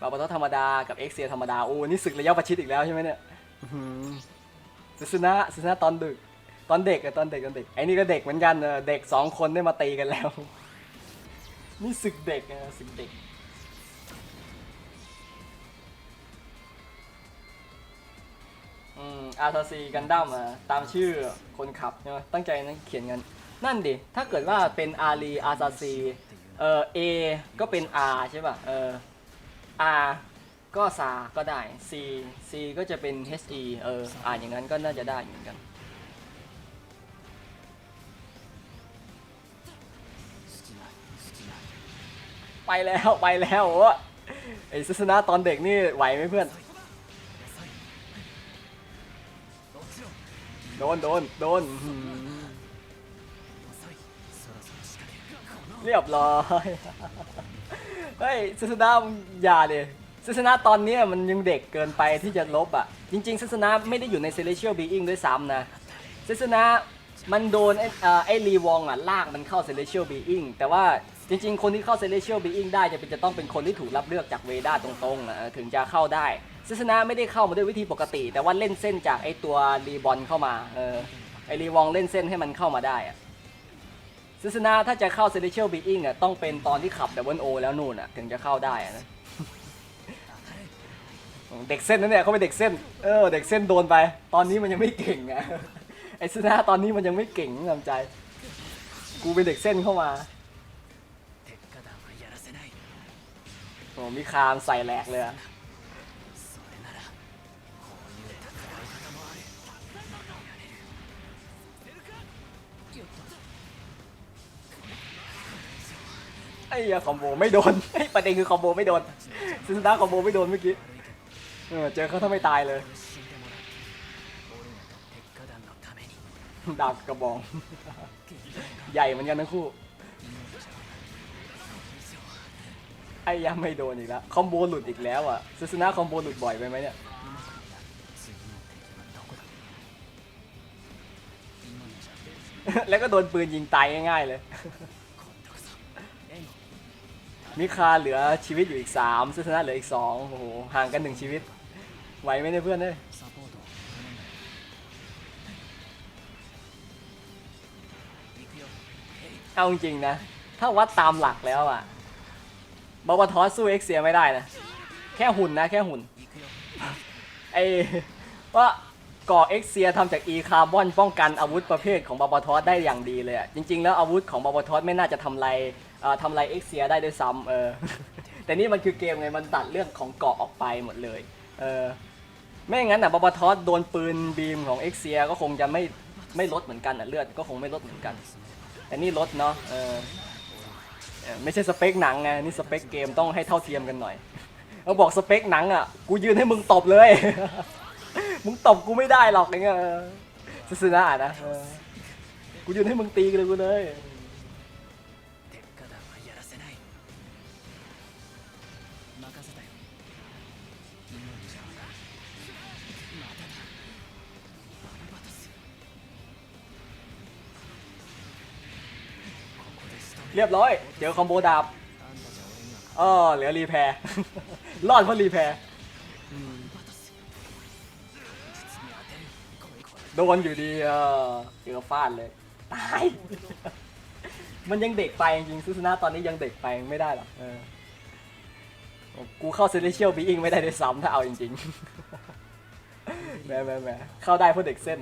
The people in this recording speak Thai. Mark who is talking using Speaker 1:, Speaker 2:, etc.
Speaker 1: บาบาทอธรรมดากับเอ็กเซียธรรมดาโอ้นี่ศึกระยะประชิดอีกแล้วใช่ไหมเนี่ยอื้อหือซึสนะซึสนะตอนดึก ตอนเด็กอะตอนเด็กตอนเด็กไอ้นี่ก็เด็กเหมือนกันเออเด็กสองคนได้มาตีกันแล้ว นี่ศึกเด็กอะศึกเด็กอืมอาร์ซีกันดั้มอะตามชื่อคนขับใช่ไหมตั้งใจนั้นเขียนกันนั่นดิ ถ้าเกิดว่าเป็นอารีอาร์ซีเออเอก็เป็น R ใช่ป่ะเออ R ก็ซาก็ได้ C C ก็จะเป็น HE เอออ่านอย่างนั้นก็น่าจะได้เหมือนกัน ไปแล้วไปแล้วโอ้ไอ้ศาสนาตอนเด็กนี่ไหวไหมเพื่อน โดนโดนโดนเรียบร้อย เฮ้ยซิสนามึงอย่าเลยซิสนาตอนเนี้ยมันยังเด็กเกินไปที่จะลบอะ จริงๆซิสนาไม่ได้อยู่ใน Celestial Being ด้วยซ้ำนะซิสนามันโดนไอ้เอ่อไอ้รีวองอะลากมันเข้า Celestial Being แต่ว่าจริงๆ คนที่เข้า Celestial Being ได้จะเป็นจะต้องเป็นคนที่ถูกรับเลือกจากเวด้าตรงๆนะถึงจะเข้าได้ซิสนาไม่ได้เข้ามาด้วยวิธีปกติ แต่ว่าเล่นเส้นจากไอ้ตัวรีบอลเข้ามาเออไอ้รีวองเล่นเส้นให้มันเข้ามาได้อะ ซิสนาถ้าจะเข้าเซเลเชียลบีอิงอะต้องเป็นตอนที่ขับดับเบิลโอแล้วนู่นอะถึงจะเข้าได้อะนะ เด็กเส้นนั่นเนี่ยเขาเป็นเด็กเส้น เออ เด็กเส้นโดนไป ตอนนี้มันยังไม่เก่งไงไอซิสนาตอนนี้มันยังไม่เก่งลำใจ กูเป็นเด็กเส้นเข้ามาโอ้มีคามใส่แหลกเลย ไอ้คอมโบไม่โดนประเด็นคือคอมโบไม่โดนซิสดาคอมโบไม่โดนเมื่อกี้เจอเขาถ้าไม่ตายเลยดับกระบอง ใหญ่เหมือนกันทั้งคู่ ไอ้ยังไม่โดนอีกแล้วคอมโบหลุดอีกแล้วอะซิสนาคอมโบหลุดบ่อยไปไหมเนี่ยแล้วก็โดนปืนยิงตายง่ายๆเลย มิคาเหลือชีวิตอยู่อีก3สุชนะเหลืออีก2โอ้โหห่างกัน 1 ชีวิต ไหวไหมเนี่ยเพื่อนเนี่ยเอาจริงนะ ถ้าวัดตามหลักแล้วอะบอบทอสสู้เอ็กเซียไม่ได้นะ แค่หุ่นนะ แค่หุ่นไอ้ว่า ก่อเอ็กเซียทำจากอีคาร์บอนป้องกันอาวุธประเภทของบาบาทอสได้อย่างดีเลยอะจริง ๆ แล้วอาวุธของบาบาทอสไม่น่าจะทำลายเอ่อทำลายเอ็กเซียได้ด้วยซ้ำเออ แต่นี่มันคือเกมไงมันตัดเรื่องของเกาะออกไปหมดเลยเออไม่อย่างนั้นอะบาบาทอสโดนปืนบีมของเอ็กเซียก็คงจะไม่ไม่ลดเหมือนกันอะเลือดก็คงไม่ลดเหมือนกัน แต่นี่ลดเนาะเออเออไม่ใช่สเปคหนังไงนี่สเปคเกมต้องให้เท่าเทียมกันหน่อย เราบอกสเปคหนังอะ กูยืนให้มึงตบเลย มึงตบกูไม่ได้หรอกอย่างเงี้ยเออศาสนานะเออกูยืนให้มึงตีกันเลยกูเลย
Speaker 2: 鉄火団はやらせない任せたよ今のじゃまただバルバトスここで仕留め
Speaker 1: เรียบร้อย เจอคอมโบดาบ
Speaker 2: あんたじゃ俺には
Speaker 1: เออเหลือรีแพร์ รอดเพราะรีแพร์
Speaker 2: バト
Speaker 1: โดนอยู่ดีเออเจอฟาดเลย ตาย มันยังเด็กไปจริงๆซูซนาตอนนี้ยังเด็กไปไม่ได้หรอกเออกูเข้าเซเลเชียลบีอิงไม่ได้ด้วยซ้ำถ้าเอาจริงๆแหม่แหม่แหม่เข้าได้เพราะเด็กเส้น